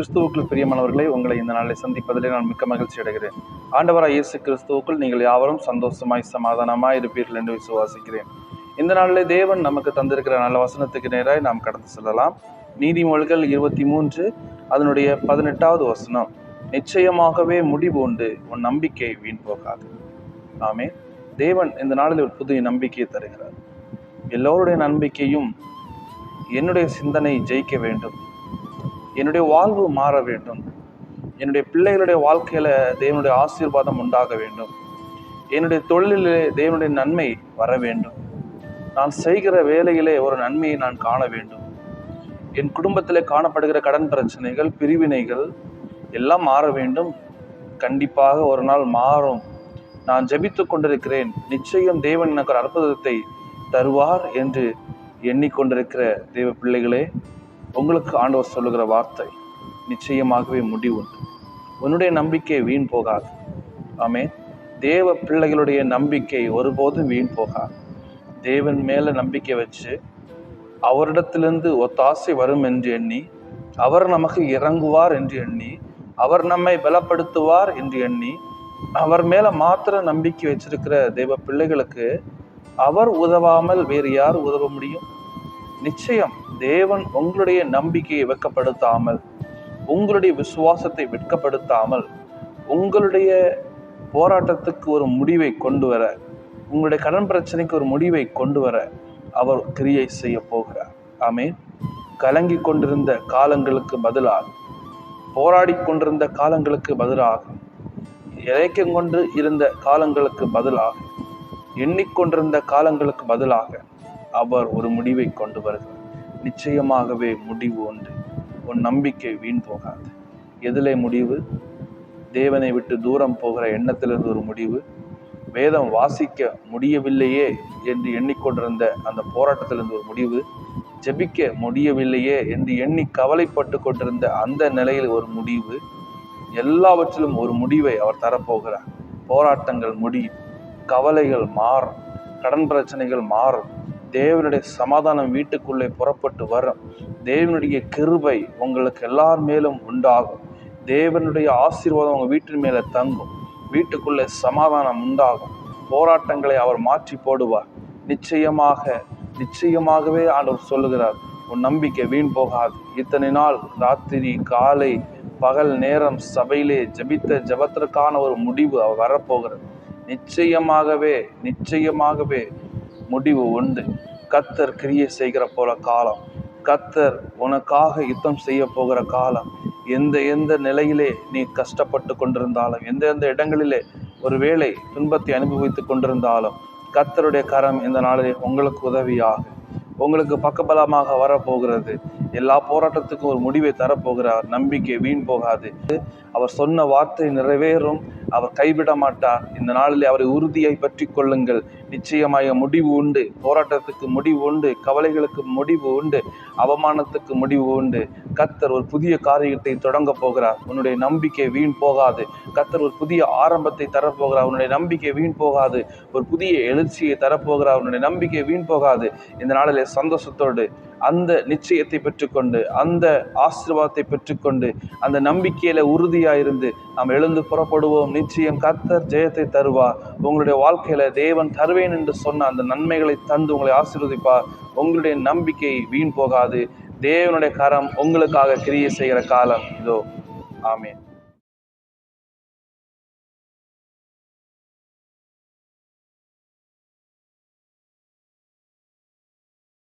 கிறிஸ்துவுக்குள் பிரியமானவர்களை உங்களை இந்த நாளில் சந்திப்பதிலே நான் மிக்க மகிழ்ச்சி அடைகிறேன். ஆண்டவராய் இயேசு கிறிஸ்துவுக்குள் நீங்கள் யாவரும் சந்தோஷமாய் சமாதானமாய் இருப்பீர்கள் என்று விசுவாசிக்கிறேன். இந்த நாளிலே தேவன் நமக்கு தந்திருக்கிற நல்ல வசனத்துக்கு நேராக நாம் கடந்து செல்லலாம். நீதிமொழிகள் இருபத்தி மூன்று அதனுடைய பதினெட்டாவது வசனம் நிச்சயமாகவே முடிவு உண்டு உன் நம்பிக்கை வீண் போகாது. ஆமே தேவன் இந்த நாளில் ஒரு புதிய நம்பிக்கையை தருகிறார். எல்லோருடைய நம்பிக்கையும் என்னுடைய சிந்தனை ஜெயிக்க வேண்டும். என்னுடைய வாழ்வு மாற வேண்டும். என்னுடைய பிள்ளைகளுடைய வாழ்க்கையில் தேவனுடைய ஆசீர்வாதம் உண்டாக வேண்டும். என்னுடைய தொழிலிலே தேவனுடைய நன்மை வர வேண்டும். நான் செய்கிற வேலையிலே ஒரு நன்மையை நான் காண வேண்டும். என் குடும்பத்தில் காணப்படுகிற கடன் பிரச்சனைகள் பிரிவினைகள் எல்லாம் மாற வேண்டும். கண்டிப்பாக ஒரு நாள் மாறும். நான் ஜபித்து கொண்டிருக்கிறேன். நிச்சயம் தேவன் எனக்கு ஒரு அற்புதத்தை தருவார் என்று எண்ணிக்கொண்டிருக்கிற தேவ பிள்ளைகளே உங்களுக்கு ஆண்டவர் சொல்லுகிற வார்த்தை நிச்சயமாகவே முடிவுண்டு உன்னுடைய நம்பிக்கை வீண் போகாது. ஆமே தேவ பிள்ளைகளுடைய நம்பிக்கை ஒருபோதும் வீண் போகாது. தேவன் மேலே நம்பிக்கை வச்சு அவரிடத்திலிருந்து ஒத்தாசை வரும் என்று எண்ணி அவர் நமக்கு இறங்குவார் என்று எண்ணி அவர் நம்மை பலப்படுத்துவார் என்று எண்ணி அவர் மேலே மாத்திர நம்பிக்கை வச்சிருக்கிற தெய்வ பிள்ளைகளுக்கு அவர் உதவாமல் வேறு யார் உதவ முடியும்? நிச்சயம் தேவன் உங்களுடைய நம்பிக்கையை வெட்கப்படுத்தாமல் உங்களுடைய விசுவாசத்தை வெட்கப்படுத்தாமல் உங்களுடைய போராட்டத்துக்கு ஒரு முடிவை கொண்டு வர உங்களுடைய கடன் பிரச்சனைக்கு ஒரு முடிவை கொண்டு வர அவர் கிரியை செய்ய போகிறார். ஆமே கலங்கி கொண்டிருந்த காலங்களுக்கு பதிலாக போராடி கொண்டிருந்த காலங்களுக்கு பதிலாக இலக்கியம் கொண்டு இருந்த காலங்களுக்கு பதிலாக எண்ணிக்கொண்டிருந்த காலங்களுக்கு பதிலாக அவர் ஒரு முடிவை கொண்டு வருகிறார். நிச்சயமாகவே முடிவு உண்டு. உன் நம்பிக்கை வீண் போகாது. எதிலே முடிவு தேவனை விட்டு தூரம் போகிற எண்ணத்திலிருந்து ஒரு முடிவு. வேதம் வாசிக்க முடியவில்லையே என்று எண்ணிக்கொண்டிருந்த அந்த போராட்டத்திலிருந்து ஒரு முடிவு. ஜெபிக்க முடியவில்லையே என்று எண்ணி கவலைப்பட்டு கொண்டிருந்த அந்த நிலையில் ஒரு முடிவு. எல்லாவற்றிலும் ஒரு முடிவை அவர் தரப்போகிறார். போராட்டங்கள் முடியும். கவலைகள் மாறும். கடன் பிரச்சனைகள் மாறும். தேவனுடைய சமாதானம் வீட்டுக்குள்ளே புறப்பட்டு வரும் தேவனுடைய கிருபை உங்களுக்கு எல்லார் மேலும் உண்டாகும். தேவனுடைய ஆசீர்வாதம் உங்கள் வீட்டின் மேலே தங்கும். வீட்டுக்குள்ளே சமாதானம் உண்டாகும். போராட்டங்களை அவர் மாற்றி போடுவார். நிச்சயமாக நிச்சயமாகவே ஆண்டவர் சொல்லுகிறார் உன் நம்பிக்கை வீண் போகாது. இத்தனை நாள் ராத்திரி காலை பகல் நேரம் சபையிலே ஜபித்த ஜபத்திற்கான ஒரு முடிவு அவர் வரப்போகிறது. நிச்சயமாகவே நிச்சயமாகவே முடிவு உண்டு. கத்தர் கிரியை செய்கிற போல காலம். கத்தர் உனக்காக யுத்தம் செய்ய போகிற காலம். எந்த எந்த நிலையிலே நீ கஷ்டப்பட்டு கொண்டிருந்தாலும் எந்த எந்த இடங்களிலே ஒருவேளை துன்பத்தை அனுபவித்து கொண்டிருந்தாலும் கத்தருடைய கரம் இந்த நாளிலே உங்களுக்கு உதவியாகும் உங்களுக்கு பக்கபலமாக வரப்போகிறது. எல்லா போராட்டத்துக்கும் ஒரு முடிவை தரப்போகிறார். நம்பிக்கை வீண் போகாது. அவர் சொன்ன வார்த்தை நிறைவேறும். அவர் கைவிட மாட்டார். இந்த நாளில் அவரை உறுதியை பற்றி கொள்ளுங்கள். நிச்சயமாக முடிவு உண்டு. போராட்டத்துக்கு முடிவு உண்டு. கவலைகளுக்கு முடிவு உண்டு. அவமானத்துக்கு முடிவு உண்டு. கத்தர் ஒரு புதிய காரியத்தை தொடங்க போகிறார். உன்னுடைய நம்பிக்கை வீண் போகாது. கத்தர் ஒரு புதிய ஆரம்பத்தை தரப்போகிறார். உன்னுடைய நம்பிக்கை வீண் போகாது. ஒரு புதிய எழுச்சியை தரப்போகிறார். உன்னுடைய நம்பிக்கை வீண் போகாது. இந்த நாளிலே சந்தோஷத்தோடு அந்த நிச்சயத்தை பெற்றுக்கொண்டு அந்த ஆசீர்வாதத்தை பெற்றுக்கொண்டு அந்த நம்பிக்கையில உறுதியாக இருந்து நாம் எழுந்து புறப்படுவோம். நிச்சயம் கர்த்தர் ஜெயத்தை தருவார் உங்களுடைய வாழ்க்கையில தேவன் தருவேன் என்று சொன்ன அந்த நன்மைகளை தந்து உங்களை ஆசீர்வதிப்பார். உங்களுடைய நம்பிக்கை வீண் போகாது. தேவனுடைய கரம் உங்களுக்காக கிரியை செய்கிற காலம் இதோ. ஆமேன்.